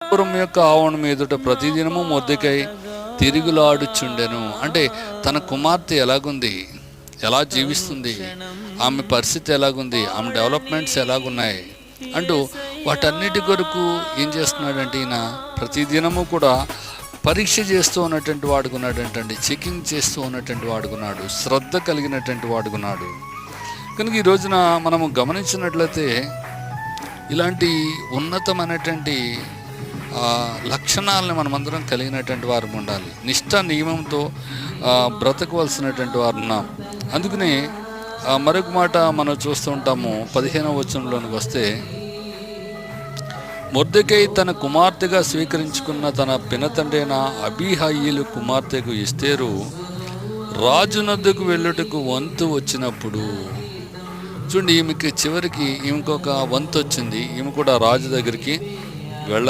పురం యొక్క ఆవణం ఎదుట ప్రతిదినము మొద్దకై తిరుగులాడుచుండెను. అంటే తన కుమార్తె ఎలాగుంది? ఎలా జీవిస్తుంది? ఆమె పరిస్థితి ఎలాగుంది? ఆమె డెవలప్మెంట్స్ ఎలాగున్నాయి? అంటూ వాటన్నిటి కొరకు ఏం చేస్తున్నాడంటే ఈయన ప్రతిదినము కూడా పరీక్ష చేస్తూ ఉన్నటువంటి వాడుకున్నాడంటండి చెకింగ్ చేస్తూ ఉన్నటువంటి వాడుకున్నాడు శ్రద్ధ కలిగినటువంటి వాడుకున్నాడు కనుక ఈ రోజున మనము గమనించినట్లయితే ఇలాంటి ఉన్నతమైనటువంటి లక్షణాలని మనమందరం కలిగినటువంటి వారు ఉండాలి. నిష్ఠ నియమంతో బ్రతకవలసినటువంటి వారు ఉన్నాం. అందుకనే మరొక మాట మనం చూస్తూ ఉంటాము పదిహేనవ వచనంలోనికి వస్తే మొర్దెకై తన కుమార్తెగా స్వీకరించుకున్న తన పినతండ్రైన అబీహాయిలు కుమార్తెకు ఇస్తేరు రాజునద్దకు వెళ్ళుటకు వంతు వచ్చినప్పుడు చూడండి ఈమెకి చివరికి ఈమెకు ఒక వంతు వచ్చింది ఈమె కూడా రాజు దగ్గరికి వెళ్ళాలి.